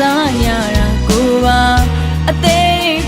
စားရတာကိုပါအသေး